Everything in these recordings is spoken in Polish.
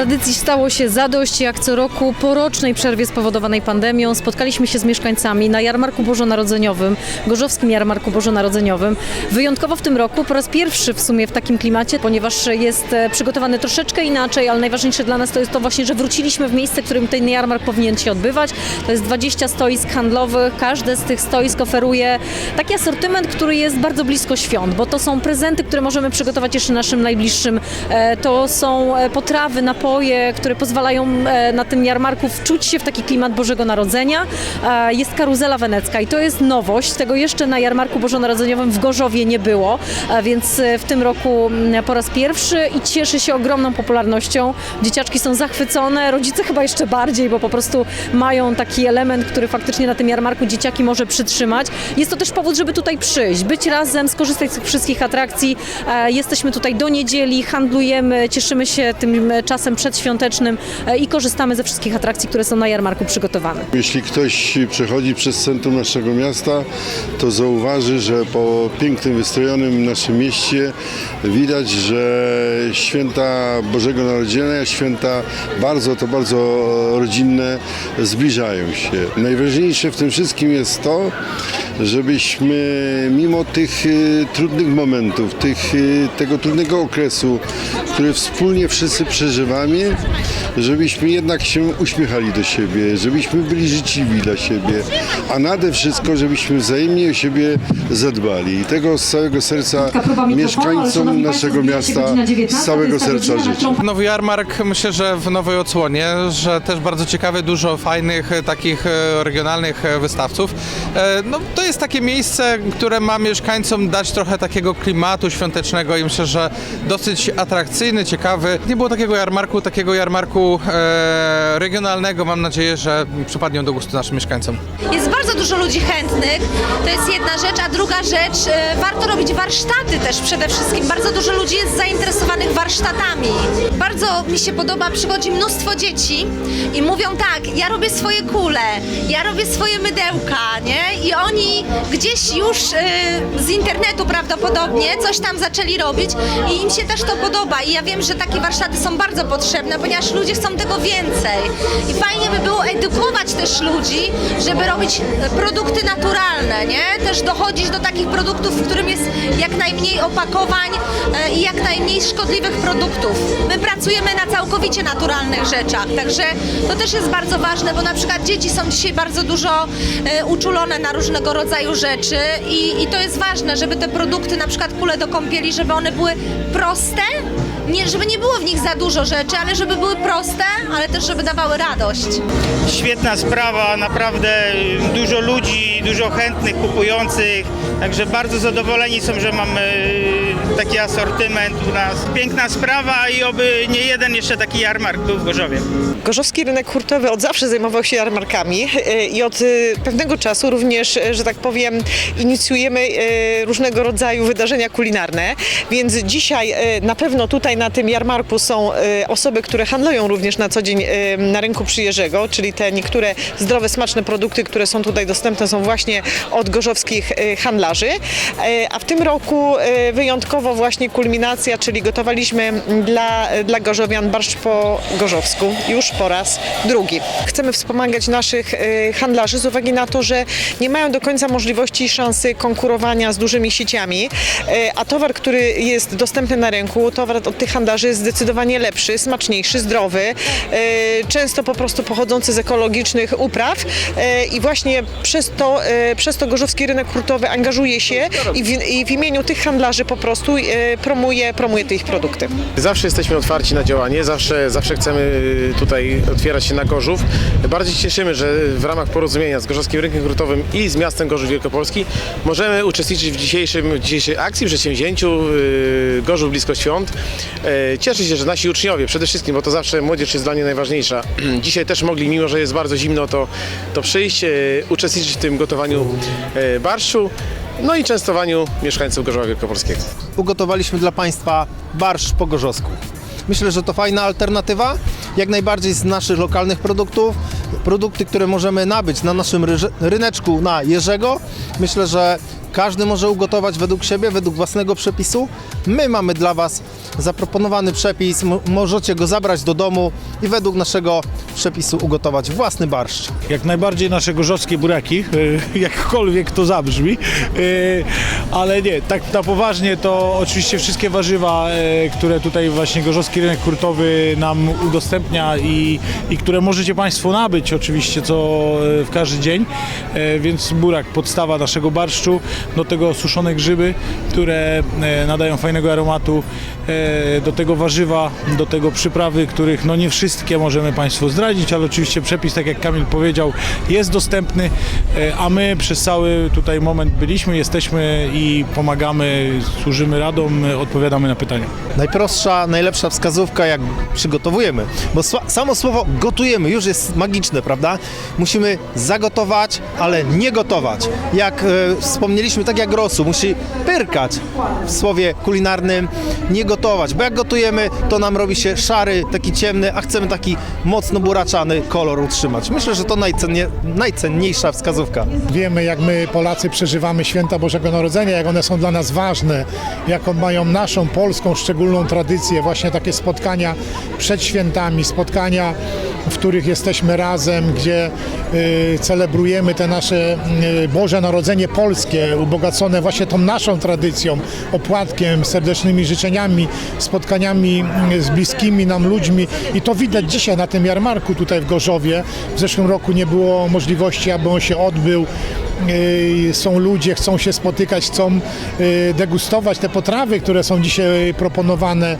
Tradycji stało się zadość, jak co roku po rocznej przerwie spowodowanej pandemią spotkaliśmy się z mieszkańcami na jarmarku bożonarodzeniowym, Gorzowskim Jarmarku Bożonarodzeniowym. Wyjątkowo w tym roku, po raz pierwszy w sumie w takim klimacie, ponieważ jest e, przygotowany troszeczkę inaczej, ale najważniejsze dla nas to jest to właśnie, że wróciliśmy w miejsce, w którym ten jarmark powinien się odbywać. To jest 20 stoisk handlowych, każde z tych stoisk oferuje taki asortyment, który jest bardzo blisko świąt, bo to są prezenty, które możemy przygotować jeszcze naszym najbliższym. E, To są e, potrawy, napoje, które pozwalają e, na tym jarmarku wczuć się w taki klimat Bożego Narodzenia. E, Jest karuzela wenecka i to jest nowość. Tego jeszcze na jarmarku bożonarodzeniowym w Gorzowie nie było, a więc e, w tym roku mm, po raz pierwszy i cieszy się ogromną popularnością. Dzieciaczki są zachwycone, rodzice chyba jeszcze bardziej, bo po prostu mają taki element, który faktycznie na tym jarmarku dzieciaki może przytrzymać. Jest to też powód, żeby tutaj przyjść, być razem, skorzystać z tych wszystkich atrakcji. E, Jesteśmy tutaj do niedzieli, handlujemy, cieszymy się tym e, czasem przedświątecznym e, i korzystamy ze wszystkich atrakcji, które są na jarmarku przygotowane. Jeśli ktoś przechodzi przez centrum naszego miasta, to zauważy, że po pięknym, wystrojonym naszym mieście widać, że święta Bożego Narodzenia, święta bardzo, to bardzo rodzinne, zbliżają się. Najważniejsze w tym wszystkim jest to, żebyśmy mimo tych y, trudnych momentów, tych, y, tego trudnego okresu, który wspólnie wszyscy przeżywamy, żebyśmy jednak się uśmiechali do siebie, żebyśmy byli życzliwi dla siebie, a nade wszystko, żebyśmy wzajemnie o siebie zadbali. I tego z całego serca mieszkańcom naszego miasta z całego serca życzę. Nowy jarmark myślę, że w nowej odsłonie, że też bardzo ciekawe, dużo fajnych e, takich e, regionalnych e, wystawców. No, to jest takie miejsce, które ma mieszkańcom dać trochę takiego klimatu świątecznego i myślę, że dosyć atrakcyjny, ciekawy. Nie było takiego jarmarku, takiego jarmarku e, regionalnego. Mam nadzieję, że przypadnie do gustu naszym mieszkańcom. Jest bardzo dużo ludzi chętnych, to jest jedna rzecz, a druga rzecz, e, warto robić warsztaty też przede wszystkim. Bardzo dużo ludzi jest zainteresowanych warsztatami. Bardzo mi się podoba, przychodzi mnóstwo dzieci i mówią tak, ja robię swoje kule, ja robię swoje mydełka, nie? I oni gdzieś już e, z internetu prawdopodobnie coś tam zaczęli robić i im się też to podoba. I ja wiem, że takie warsztaty są bardzo potrzebne, ponieważ ludzie chcą tego więcej. I fajnie by było edukować też ludzi, żeby robić produkty naturalne, nie? Też dochodzić do takich produktów, w którym jest jak najmniej opakowań e, i jak najmniej szkodliwych produktów. My pracujemy na całkowicie naturalnych rzeczach, także to też jest bardzo ważne, bo na przykład dzieci są dzisiaj bardzo dużo e, uczulone na różnego rodzaju rzeczy i, i to jest ważne, żeby te produkty, na przykład kule do kąpieli, żeby one były proste, nie, żeby nie było w nich za dużo rzeczy, ale żeby były proste, ale też żeby dawały radość. Świetna sprawa, naprawdę dużo ludzi, dużo chętnych kupujących, także bardzo zadowoleni są, że mamy taki asortyment u nas. Piękna sprawa i oby nie jeden jeszcze taki jarmark był w Gorzowie. Gorzowski rynek hurtowy od zawsze zajmował się jarmarkami e, i od e, pewnego czasu również, e, że tak powiem, inicjujemy różnego rodzaju wydarzenia kulinarne, więc dzisiaj na pewno tutaj na tym jarmarku są osoby, które handlują również na co dzień na rynku przyjeżdżego, czyli te niektóre zdrowe, smaczne produkty, które są tutaj dostępne są właśnie od gorzowskich handlarzy, a w tym roku e, wyjątkowo właśnie kulminacja, czyli gotowaliśmy dla, dla gorzowian barszcz po gorzowsku. Już po raz drugi. Chcemy wspomagać naszych e, handlarzy z uwagi na to, że nie mają do końca możliwości i szansy konkurowania z dużymi sieciami, e, a towar, który jest dostępny na rynku, towar od tych handlarzy jest zdecydowanie lepszy, smaczniejszy, zdrowy, e, często po prostu pochodzący z ekologicznych upraw. I właśnie przez to, przez to gorzowski rynek hurtowy angażuje się i w, i w imieniu tych handlarzy po prostu e, promuje, promuje te ich produkty. Zawsze jesteśmy otwarci na działanie, zawsze, zawsze chcemy tutaj otwierać się na Gorzów. Bardzo się cieszymy, że w ramach porozumienia z Gorzowskim Rynkiem Grutowym i z miastem Gorzów Wielkopolski możemy uczestniczyć w dzisiejszym, dzisiejszej akcji, przedsięwzięciu yy, Gorzów blisko świąt. Cieszę się, że nasi uczniowie przede wszystkim, bo to zawsze młodzież jest dla mnie najważniejsza. Dzisiaj też mogli, mimo że jest bardzo zimno, to, to przyjść, uczestniczyć w tym gotowaniu barszczu. No i częstowaniu mieszkańców Gorzowa Wielkopolskiego. ugotowaliśmy dla Państwa barszcz po gorzowsku. Myślę, że to fajna alternatywa, jak najbardziej z naszych lokalnych produktów. Produkty, które możemy nabyć na naszym ryneczku na Jerzego. Myślę, że każdy może ugotować według siebie, według własnego przepisu. My mamy dla Was zaproponowany przepis, mo- możecie go zabrać do domu i według naszego przepisu ugotować własny barszcz. jak najbardziej nasze gorzowskie buraki, e, jakkolwiek to zabrzmi, E, ale nie, tak na poważnie to oczywiście wszystkie warzywa, e, które tutaj właśnie gorzowski rynek hurtowy nam udostępnia i, i które możecie Państwo nabyć oczywiście co w każdy dzień, więc burak podstawa naszego barszczu, do tego suszone grzyby, które e, nadają fajnego aromatu, e, do tego warzywa, do tego przyprawy, których no nie wszystkie możemy Państwu zdradzić, ale oczywiście przepis, tak jak Kamil powiedział, jest dostępny, e, a my przez cały tutaj moment byliśmy, jesteśmy i pomagamy, służymy radą, odpowiadamy na pytania. Najprostsza, najlepsza wskazówka, jak przygotowujemy. Bo samo słowo gotujemy już jest magiczne, prawda? Musimy zagotować, ale nie gotować. Jak e, wspomnieliśmy, tak jak Rosu, musi pyrkać w słowie kulinarnym, nie gotować. Bo jak gotujemy, to nam robi się szary, taki ciemny, a chcemy taki mocno buraczany kolor utrzymać. Myślę, że to najcennie, najcenniejsza wskazówka. Wiemy, jak my Polacy przeżywamy święta Bożego Narodzenia, jak one są dla nas ważne, jaką mają naszą polską szczególną tradycję, właśnie takie spotkania przed świętami, spotkania, w których jesteśmy razem, gdzie y, celebrujemy te nasze y, Boże Narodzenie polskie, ubogacone właśnie tą naszą tradycją, opłatkiem, serdecznymi życzeniami, spotkaniami y, z bliskimi nam ludźmi i to widać dzisiaj na tym jarmarku tutaj w Gorzowie. W zeszłym roku nie było możliwości, aby on się odbył. Yy, Są ludzie, chcą się spotykać, chcą yy, degustować te potrawy, które są dzisiaj proponowane.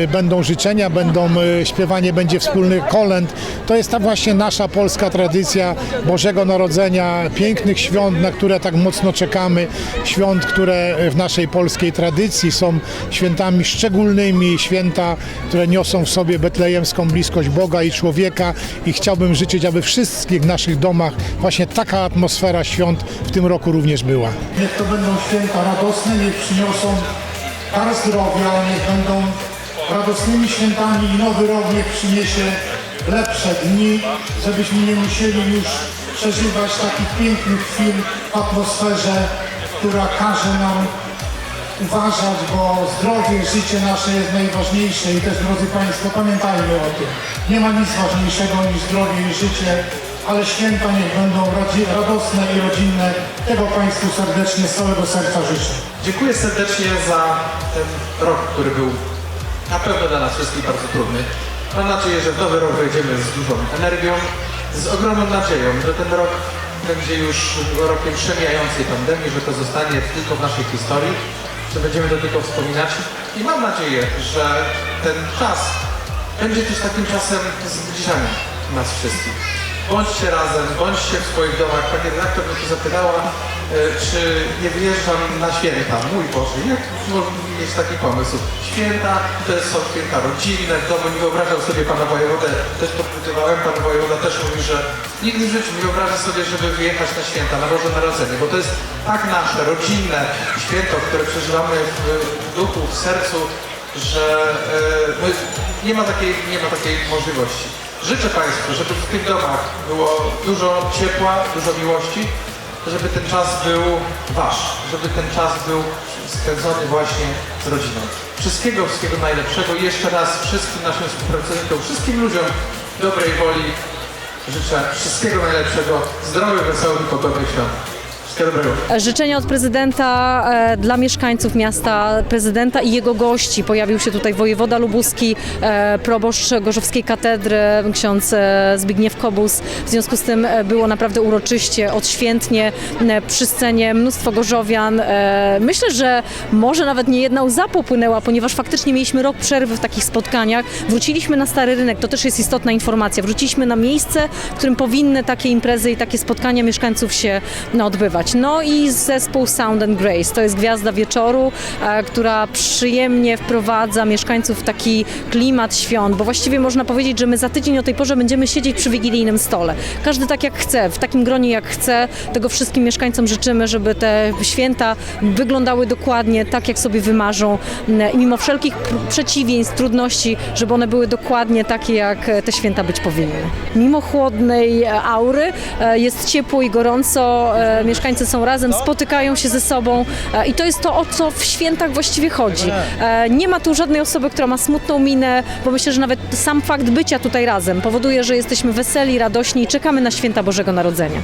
Yy, Będą życzenia, będą śpiewanie, będzie wspólnych kolęd. To jest ta właśnie nasza polska tradycja Bożego Narodzenia, pięknych świąt, na które tak mocno czekamy. Świąt, które w naszej polskiej tradycji są świętami szczególnymi, święta, które niosą w sobie betlejemską bliskość Boga i człowieka i chciałbym życzyć, aby wszystkich naszych domach właśnie taka atmosfera świąt w tym roku również była. Niech to będą święta radosne, niech przyniosą dar zdrowia, niech będą radosnymi świętami i nowy rok niech przyniesie lepsze dni, żebyśmy nie musieli już przeżywać takich pięknych chwil w atmosferze, która każe nam uważać, bo zdrowie, życie nasze jest najważniejsze i też, drodzy Państwo, pamiętajmy o tym. Nie ma nic ważniejszego niż zdrowie i życie, ale święta niech będą radosne i rodzinne. Tego Państwu serdecznie z całego serca życzę. Dziękuję serdecznie za ten rok, który był na pewno dla nas wszystkich bardzo trudny. Mam nadzieję, że w nowy rok wejdziemy z dużą energią, z ogromną nadzieją, że ten rok będzie już rokiem przemijającej pandemii, że to zostanie tylko w naszej historii, że będziemy to tylko wspominać i mam nadzieję, że ten czas będzie też takim czasem zbliżania nas wszystkich. Bądźcie razem, bądźcie w swoich domach. Pani redaktor mnie zapytała, e, czy nie wyjeżdżam na święta. Mój Boże, jak można mieć taki pomysł? Święta to są święta rodzinne, w domu nie wyobrażam sobie Pana Wojewodę, też podpytywałem, Pan Wojewoda też mówi, że nigdy w życiu nie wyobraża sobie, żeby wyjechać na święta, na Boże Narodzenie, bo to jest tak nasze, rodzinne święto, które przeżywamy w duchu, w sercu, że no, nie, ma takiej, nie ma takiej możliwości. Życzę Państwu, żeby w tych domach było dużo ciepła, dużo miłości, żeby ten czas był Wasz, żeby ten czas był spędzony właśnie z rodziną. Wszystkiego, wszystkiego najlepszego. I jeszcze raz wszystkim naszym współpracownikom, wszystkim ludziom dobrej woli życzę wszystkiego najlepszego, zdrowych, wesołych pogodnych świąt. Dobrego. Życzenia od prezydenta e, dla mieszkańców miasta, prezydenta i jego gości. Pojawił się tutaj wojewoda lubuski, e, proboszcz Gorzowskiej Katedry, ksiądz e, Zbigniew Kobus. W związku z tym e, było naprawdę uroczyście, odświętnie e, przy scenie mnóstwo gorzowian. E, myślę, że może nawet nie jedna łza popłynęła, ponieważ faktycznie mieliśmy rok przerwy w takich spotkaniach. Wróciliśmy na Stary Rynek, to też jest istotna informacja. Wróciliśmy na miejsce, w którym powinny takie imprezy i takie spotkania mieszkańców się no, odbywać. No i zespół Sound and Grace, to jest gwiazda wieczoru, e, która przyjemnie wprowadza mieszkańców w taki klimat świąt, bo właściwie można powiedzieć, że my za tydzień o tej porze będziemy siedzieć przy wigilijnym stole. Każdy tak jak chce, w takim gronie jak chce. Tego wszystkim mieszkańcom życzymy, żeby te święta wyglądały dokładnie tak, jak sobie wymarzą m, i mimo wszelkich pr- przeciwieństw, trudności, żeby one były dokładnie takie, jak te święta być powinny. Mimo chłodnej e, aury e, jest ciepło i gorąco. Mieszkańcy mieszkańcy są razem, spotykają się ze sobą e, i to jest to, o co w świętach właściwie chodzi. E, Nie ma tu żadnej osoby, która ma smutną minę, bo myślę, że nawet sam fakt bycia tutaj razem powoduje, że jesteśmy weseli, radośni i czekamy na święta Bożego Narodzenia.